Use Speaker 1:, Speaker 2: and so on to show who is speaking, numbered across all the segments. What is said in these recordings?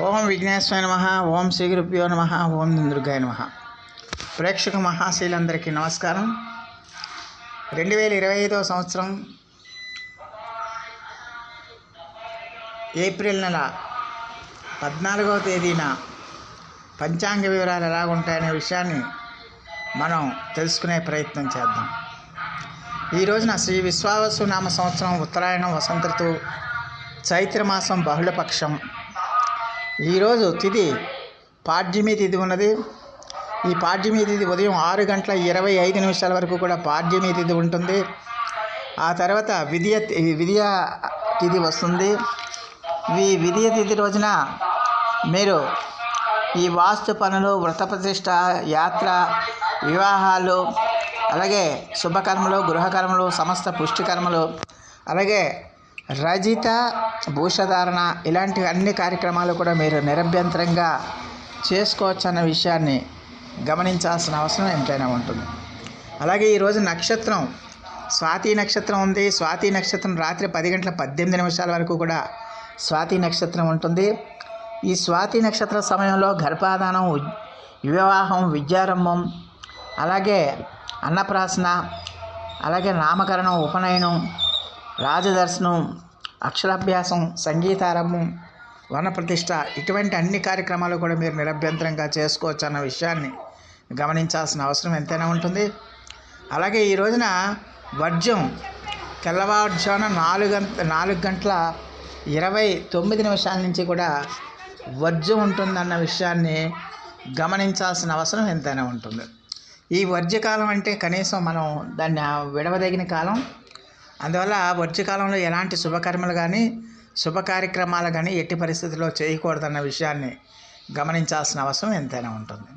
Speaker 1: ఓం విఘ్నేశ్వర నమ ఓం శ్రీ గురుభ్యో నమ ఓం దుర్గాయ నమ. ప్రేక్షక మహాశీలందరికీ నమస్కారం. రెండు వేల ఇరవై ఐదవ సంవత్సరం ఏప్రిల్ నెల పద్నాలుగవ తేదీన పంచాంగ వివరాలు ఎలా ఉంటాయనే విషయాన్ని మనం తెలుసుకునే ప్రయత్నం చేద్దాం. ఈ రోజున శ్రీ విశ్వావసు నామ సంవత్సరం ఉత్తరాయణం వసంత ఋతువు చైత్రమాసం బహుళపక్షం. ఈరోజు తిథి పాడ్యమి తిథి ఉన్నది. ఈ పాడ్యమి తిథి ఉదయం ఆరు గంటల ఇరవై ఐదు నిమిషాల వరకు కూడా పాడ్యమి తిథి ఉంటుంది. ఆ తర్వాత విద్య విద్య తిథి వస్తుంది. ఈ విద్య తిథి రోజున మీరు ఈ వాస్తు పనులు వ్రత ప్రతిష్ట యాత్ర వివాహాలు అలాగే శుభకర్మలు గృహకర్మలు సమస్త పుష్టికర్మలు అలాగే రజిత భూషధారణ ఇలాంటి అన్ని కార్యక్రమాలు కూడా మీరు నిరభ్యంతరంగా చేసుకోవచ్చు అన్న విషయాన్ని గమనించాల్సిన అవసరం ఎంతైనా ఉంటుంది. అలాగే ఈరోజు నక్షత్రం స్వాతి నక్షత్రం ఉంది. స్వాతి నక్షత్రం రాత్రి పది గంటల పద్దెనిమిది నిమిషాల వరకు కూడా స్వాతి నక్షత్రం ఉంటుంది. ఈ స్వాతి నక్షత్ర సమయంలో గర్భాధానం వివాహం విద్యారంభం అలాగే అన్నప్రాసన అలాగే నామకరణం ఉపనయనం రాజదర్శనం అక్షరాభ్యాసం సంగీతారంభం వనప్రతిష్ట ఇటువంటి అన్ని కార్యక్రమాలు కూడా మీరు నిరభ్యంతరంగా చేసుకోవచ్చు అన్న విషయాన్ని గమనించాల్సిన అవసరం ఎంతైనా ఉంటుంది. అలాగే ఈ రోజున వర్జం తెల్లవారుజామున నాలుగు గంట నాలుగు గంటల ఇరవై తొమ్మిది నిమిషాల నుంచి కూడా వర్జం ఉంటుందన్న విషయాన్ని గమనించాల్సిన అవసరం ఎంతైనా ఉంటుంది. ఈ వర్జ్యకాలం అంటే కనీసం మనం దాన్ని విడవదగిన కాలం. అందువల్ల కాలంలో ఎలాంటి శుభకర్మలు కానీ శుభ కార్యక్రమాలు కానీ ఎట్టి పరిస్థితుల్లో చేయకూడదన్న విషయాన్ని గమనించాల్సిన అవసరం ఎంతైనా ఉంటుంది.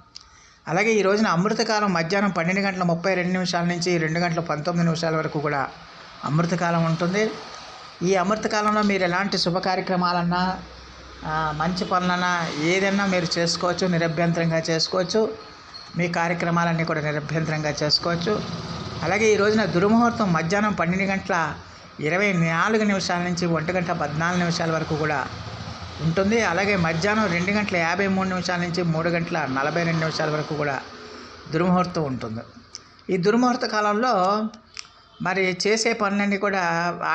Speaker 1: అలాగే ఈ రోజున అమృతకాలం మధ్యాహ్నం పన్నెండు గంటల ముప్పై రెండు నిమిషాల నుంచి రెండు గంటల పంతొమ్మిది నిమిషాల వరకు కూడా అమృతకాలం ఉంటుంది. ఈ అమృతకాలంలో మీరు ఎలాంటి శుభ కార్యక్రమాలన్నా మంచి పనులన్నా ఏదైనా మీరు చేసుకోవచ్చు నిరభ్యంతరంగా చేసుకోవచ్చు. మీ కార్యక్రమాలన్నీ కూడా నిరభ్యంతరంగా చేసుకోవచ్చు. అలాగే ఈ రోజున దుర్ముహూర్తం మధ్యాహ్నం పన్నెండు గంటల ఇరవై నాలుగు నిమిషాల నుంచి ఒంటి గంట పద్నాలుగు నిమిషాల వరకు కూడా ఉంటుంది. అలాగే మధ్యాహ్నం రెండు గంటల యాభై మూడు నిమిషాల నుంచి మూడు గంటల నలభై రెండు నిమిషాల వరకు కూడా దుర్ముహూర్తం ఉంటుంది. ఈ దుర్ముహూర్త కాలంలో మరి చేసే పనులన్నీ కూడా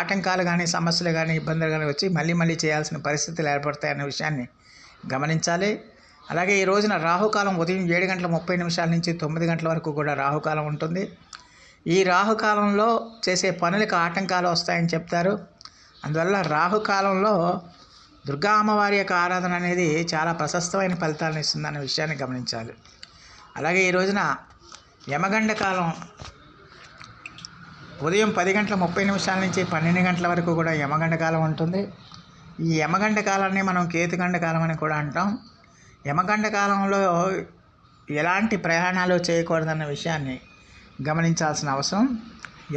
Speaker 1: ఆటంకాలు కానీ సమస్యలు కానీ ఇబ్బందులు కానీ వచ్చి మళ్ళీ మళ్ళీ చేయాల్సిన పరిస్థితులు ఏర్పడతాయి అనే విషయాన్ని గమనించాలి. అలాగే ఈ రోజున రాహుకాలం ఉదయం ఏడు గంటల ముప్పై నిమిషాల నుంచి తొమ్మిది గంటల వరకు కూడా రాహుకాలం ఉంటుంది. ఈ రాహుకాలంలో చేసే పనులకు ఆటంకాలు వస్తాయని చెప్తారు. అందువల్ల రాహుకాలంలో దుర్గా అమ్మవారి యొక్క ఆరాధన అనేది చాలా ప్రశస్తమైన ఫలితాలను ఇస్తుందన్న విషయాన్ని గమనించాలి. అలాగే ఈ రోజున యమగండ కాలం ఉదయం పది గంటల ముప్పై నిమిషాల నుంచి పన్నెండు గంటల వరకు కూడా యమగండ కాలం ఉంటుంది. ఈ యమగండ కాలాన్ని మనం కేతుగండ కాలం అని కూడా అంటాం. యమగండ కాలంలో ఎలాంటి ప్రయాణాలు చేయకూడదన్న విషయాన్ని గమనించాల్సిన అవసరం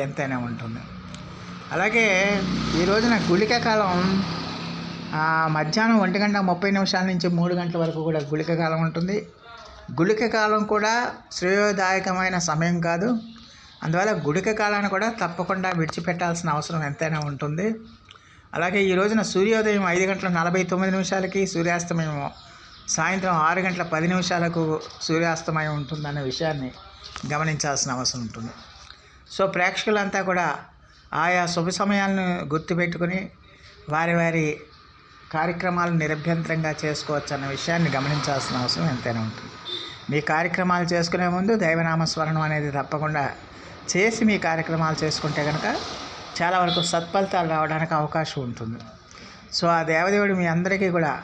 Speaker 1: ఎంతైనా ఉంటుంది. అలాగే ఈ రోజున గుళిక కాలం మధ్యాహ్నం ఒంటి గంట ముప్పై నిమిషాల నుంచి మూడు గంటల వరకు కూడా గుళిక కాలం ఉంటుంది. గుళిక కాలం కూడా శ్రేయోదాయకమైన సమయం కాదు. అందువల్ల గుళిక కాలాన్ని కూడా తప్పకుండా విడిచిపెట్టాల్సిన అవసరం ఎంతైనా ఉంటుంది. అలాగే ఈ రోజున సూర్యోదయం ఐదు గంటల నలభై తొమ్మిది నిమిషాలకి సూర్యాస్తమయం సాయంత్రం ఆరు గంటల పది నిమిషాలకు సూర్యాస్తమయం ఉంటుందన్న విషయాన్ని గమనించాల్సిన అవసరం ఉంటుంది. సో ప్రేక్షకులంతా కూడా ఆయా శుభ సమయాలను గుర్తుపెట్టుకుని వారి వారి కార్యక్రమాలు నిరభ్యంతరంగా చేసుకోవచ్చు అన్న విషయాన్ని గమనించాల్సిన అవసరం ఎంతైనా ఉంటుంది. మీ కార్యక్రమాలు చేసుకునే ముందు దైవనామస్మరణం అనేది తప్పకుండా చేసి మీ కార్యక్రమాలు చేసుకుంటే కనుక చాలా వరకు సత్ఫలితాలు రావడానికి అవకాశం ఉంటుంది. సో ఆ దేవదేవుడు మీ అందరికీ కూడా